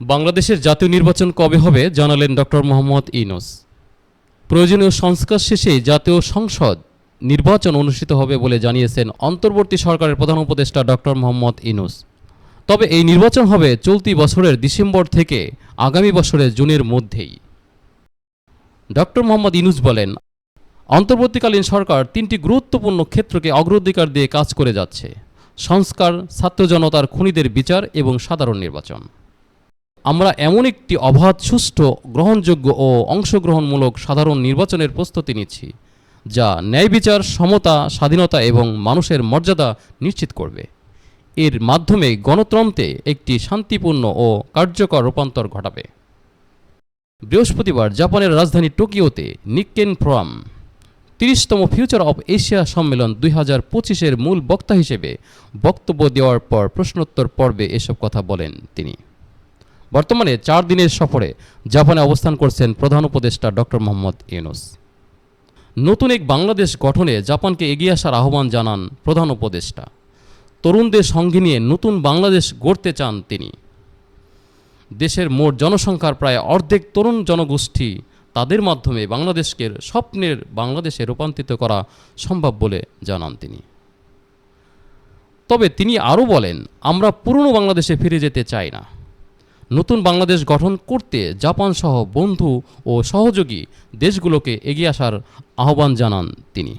বাংলাদেশের জাতীয় নির্বাচন কবে হবে জানালেন ডক্টর মোহাম্মদ ইউনুস। প্রয়োজনীয় সংস্কার শেষে জাতীয় সংসদ নির্বাচন অনুষ্ঠিত হবে বলে জানিয়েছেন অন্তর্বর্তী সরকারের প্রধান উপদেষ্টা ডক্টর মোহাম্মদ ইউনুস। তবে এই নির্বাচন হবে চলতি বছরের ডিসেম্বর থেকে আগামী বছরের জুনের মধ্যেই। ডক্টর মোহাম্মদ ইনুস বলেন, অন্তর্বর্তীকালীন সরকার তিনটি গুরুত্বপূর্ণ ক্ষেত্রকে অগ্রাধিকার দিয়ে কাজ করে যাচ্ছে। সংস্কার, ছাত্র জনতার খুনিদের বিচার এবং সাধারণ নির্বাচন। আমরা এমন একটি অবাধ, সুষ্ঠু, গ্রহণযোগ্য ও অংশগ্রহণমূলক সাধারণ নির্বাচনের প্রস্তুতি নিচ্ছি, যা ন্যায় বিচার, সমতা, স্বাধীনতা এবং মানুষের মর্যাদা নিশ্চিত করবে। এর মাধ্যমে গণতন্ত্রে একটি শান্তিপূর্ণ ও কার্যকর রূপান্তর ঘটাবে। বৃহস্পতিবার জাপানের রাজধানী টোকিওতে নিক্কেন ফোরাম, তিরিশতম ফিউচার অব এশিয়া সম্মেলন দুই হাজার পঁচিশের মূল বক্তা হিসেবে বক্তব্য দেওয়ার পর প্রশ্নোত্তর পর্বে এসব কথা বলেন তিনি। বর্তমানে চার দিনের সফরে জাপানে অবস্থান করছেন প্রধান উপদেষ্টা ডক্টর মোহাম্মদ ইউনুস। নতুন এক বাংলাদেশ গঠনে জাপানকে এগিয়ে আসার আহ্বান জানান প্রধান উপদেষ্টা। তরুণদের সঙ্গে নিয়ে নতুন বাংলাদেশ গড়তে চান তিনি। দেশের মোট জনসংখ্যার প্রায় অর্ধেক তরুণ জনগোষ্ঠী তাদের মাধ্যমে বাংলাদেশকে স্বপ্নের বাংলাদেশে রূপান্তরিত করা সম্ভব বলে জানান তিনি। তবে তিনি আরও বলেন, আমরা পুরনো বাংলাদেশে ফিরে যেতে চাই না। নতুন বাংলাদেশ গঠন করতে জাপান সহ বন্ধু ও সহযোগী দেশগুলোকে এগিয়ে আসার আহ্বান জানান তিনি।